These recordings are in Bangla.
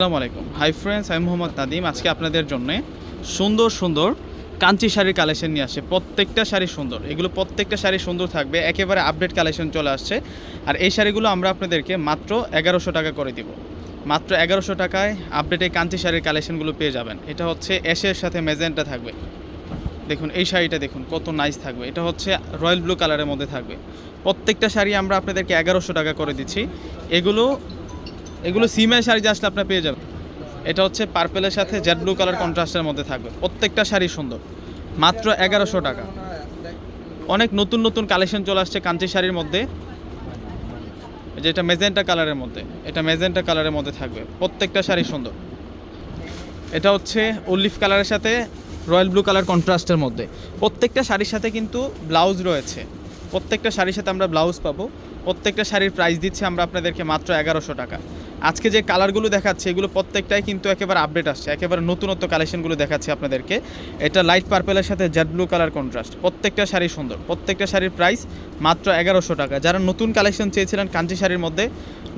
আসসালামু আলাইকুম। হাই ফ্রেন্ডস আমি মোহাম্মদ নাদিম আজকে আপনাদের জন্য সুন্দর সুন্দর কাঞ্চি শাড়ির কালেকশন নিয়ে আসছে। প্রত্যেকটা শাড়ি সুন্দর। এগুলো প্রত্যেকটা শাড়ি সুন্দর থাকবে। একেবারে আপডেট কালেকশন চলে আসছে। আর এই শাড়িগুলো আমরা আপনাদেরকে মাত্র এগারোশো টাকা করে দিব। মাত্র এগারোশো টাকায় আপডেট কাঞ্চি শাড়ির কালেকশনগুলো পেয়ে যাবেন। এটা হচ্ছে এসের সাথে মেজেন্টা থাকবে। দেখুন, এই শাড়িটা দেখুন, কত নাইস থাকবে। এটা হচ্ছে রয়্যাল ব্লু কালারের মধ্যে থাকবে। প্রত্যেকটা শাড়ি আমরা আপনাদেরকে এগারোশো টাকা করে দিচ্ছি। এগুলো এগুলো সিমের শাড়ি আসলে আপনার পেয়ে যাবেন। এটা হচ্ছে পার্পেলের সাথে জেড ব্লু কালার কন্ট্রাস্টের মধ্যে থাকবে। প্রত্যেকটা শাড়ি সুন্দর। মাত্র এগারোশো টাকা। অনেক নতুন নতুন কালেকশন চলে আসছে কাঞ্চি শাড়ির মধ্যে। এই যে এটা মেজেন্টা কালারের মধ্যে। এটা মেজেন্টা কালারের মধ্যে থাকবে। প্রত্যেকটা শাড়ি সুন্দর। এটা হচ্ছে অলিভ কালারের সাথে রয়্যাল ব্লু কালার কন্ট্রাস্টের মধ্যে। প্রত্যেকটা শাড়ির সাথে কিন্তু ব্লাউজ রয়েছে। প্রত্যেকটা শাড়ির সাথে আমরা ব্লাউজ পাবো। প্রত্যেকটা শাড়ির প্রাইস দিচ্ছি আমরা আপনাদেরকে মাত্র এগারোশো টাকা। আজকে যে কালারগুলো দেখাচ্ছি, এগুলো প্রত্যেকটাই কিন্তু একেবারে আপডেট আসছে। একেবারে নতুনত্ব কালেকশনগুলো দেখাচ্ছি আপনাদেরকে। এটা লাইট পার্পেলের সাথে জেড ব্লু কালার কন্ট্রাস্ট প্রত্যেকটা শাড়ি সুন্দর। প্রত্যেকটা শাড়ির প্রাইস মাত্র এগারোশো টাকা। যারা নতুন কালেকশন চেয়েছিলেন কাঞ্চি শাড়ির মধ্যে,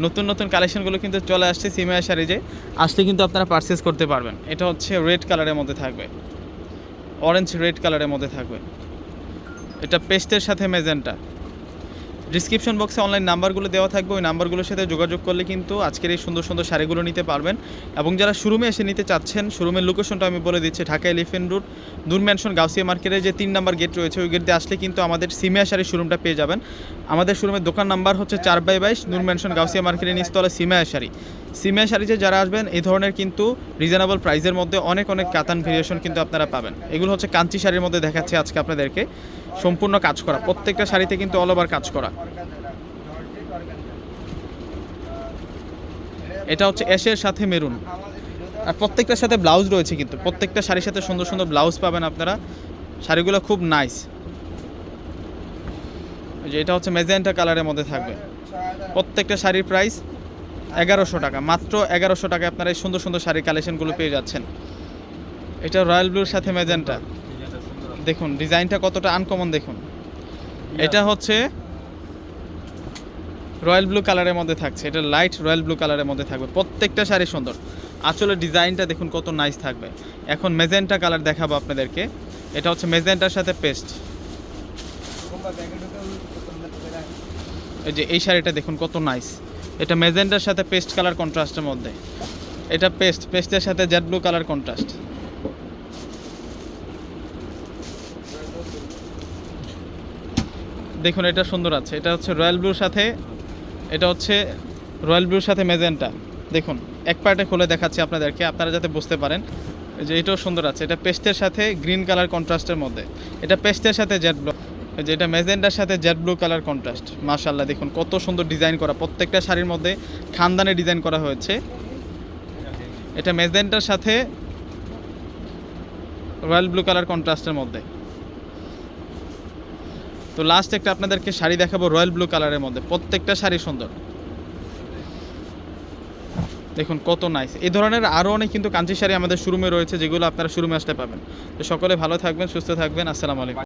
নতুন নতুন কালেকশনগুলো কিন্তু চলে আসছে সিমিয়া শাড়ি যে, আসতে কিন্তু আপনারা পারচেস করতে পারবেন। এটা হচ্ছে রেড কালারের মধ্যে থাকবে। অরেঞ্জ রেড কালারের মধ্যে থাকবে। এটা পেস্টের সাথে মেজেন্টা। ডিসক্রিপশন বক্সে অনলাইন নাম্বারগুলো দেওয়া থাকবে। ওই নাম্বারগুলোর সাথে যোগাযোগ করলে কিন্তু আজকের এই সুন্দর সুন্দর শাড়িগুলো নিতে পারবেন। এবং যারা শোরুমে এসে নিতে চাচ্ছেন শোরুমের লোকেশনটা আমি বলে দিচ্ছি, ঢাকা এলিফেন্ট রুট দূর ম্যানশন গাউসিয়া মার্কেটের যে তিন নাম্বার গেট রয়েছে, ওই গেট দিয়ে আসলে কিন্তু আমাদের সিমিয়া শাড়ির শোরুমটা পেয়ে যাবেন। আমাদের শোরুমের দোকান নাম্বার হচ্ছে চার বাই বাইশ নূর ম্যানশন গাউসিয়া মার্কেটের নিচতলা সিমিয়া শাড়ি। সিমিয়া শাড়িতে যারা আসবেন, এই ধরনের কিন্তু রিজনেবল প্রাইসের মধ্যে অনেক অনেক কাতান ভেরিয়েশন কিন্তু আপনারা পাবেন। এগুলো হচ্ছে কাঞ্চি শাড়ির মধ্যে দেখাচ্ছে আজকে আপনাদেরকে। সম্পূর্ণ কাজ করা, প্রত্যেকটা শাড়িতে কিন্তু অল ওভার কাজ করা। এটা হচ্ছে অ্যাশের সাথে মেরুন। আর প্রত্যেকটার সাথে ব্লাউজ রয়েছে কিন্তু। প্রত্যেকটা শাড়ির সাথে সুন্দর সুন্দর ব্লাউজ পাবেন আপনারা। শাড়িগুলো খুব নাইস যে এটা হচ্ছে মেজেন্টা কালারের মধ্যে থাকবে। প্রত্যেকটা শাড়ির প্রাইস এগারোশো টাকা, মাত্র এগারোশো টাকায় আপনারা এই সুন্দর সুন্দর শাড়ির কালেকশনগুলো পেয়ে যাচ্ছেন। এটা রয়্যাল ব্লুর সাথে মেজেন্টা দেখুন, ডিজাইনটা কতটা আনকমন দেখুন। এটা হচ্ছে রয়্যাল ব্লু কালারের মধ্যে থাকছে। এটা লাইট রয়্যাল ব্লু কালারের মধ্যে থাকবে। প্রত্যেকটা শাড়ি সুন্দর। আসলে ডিজাইনটা দেখুন কত নাইস থাকবে। এখন মেজেন্টা কালার দেখাবো আপনাদেরকে। এটা হচ্ছে মেজেন্টার সাথে পেস্ট এই যে, এই শাড়িটা দেখুন কত নাইস এটা মেজেন্টার সাথে পেস্ট কালার কন্ট্রাস্টের মধ্যে। এটা পেস্ট, পেস্টের সাথে জেড ব্লু কালার কন্ট্রাস্ট দেখুন, এটা সুন্দর আছে। এটা হচ্ছে রয়্যাল ব্লুর সাথে, এটা হচ্ছে রয়্যাল ব্লুর সাথে মেজেন্টা দেখুন, এক পার্টে খুলে দেখাচ্ছি আপনাদেরকে, আপনারা যাতে বুঝতে পারেন যে এটাও সুন্দর আছে। এটা পেস্টের সাথে গ্রিন কালার কন্ট্রাস্টের মধ্যে। এটা পেস্টের সাথে জেড ব্লু এই যে এটা মেজেন্টার সাথে জেড ব্লু কালার কন্ট্রাস্ট মাশাল্লাহ দেখুন কত সুন্দর ডিজাইন করা। প্রত্যেকটা শাড়ির মধ্যে খানদানে ডিজাইন করা হয়েছে। এটা মেজেন্টার সাথে রয়্যাল ব্লু কালার কন্ট্রাস্টের মধ্যে। তো লাস্ট একটা আপনাদেরকে শাড়ি দেখাবো রয়্যাল ব্লু কালারের মধ্যে। প্রত্যেকটা শাড়ি সুন্দর। দেখুন কত নাইস এই ধরনের আরও অনেক কিন্তু কাঞ্চি শাড়ি আমাদের শোরুমে রয়েছে, যেগুলো আপনারা শোরুমে আসতে পাবেন তো সকলে ভালো থাকবেন, সুস্থ থাকবেন। আসসালামু আলাইকুম।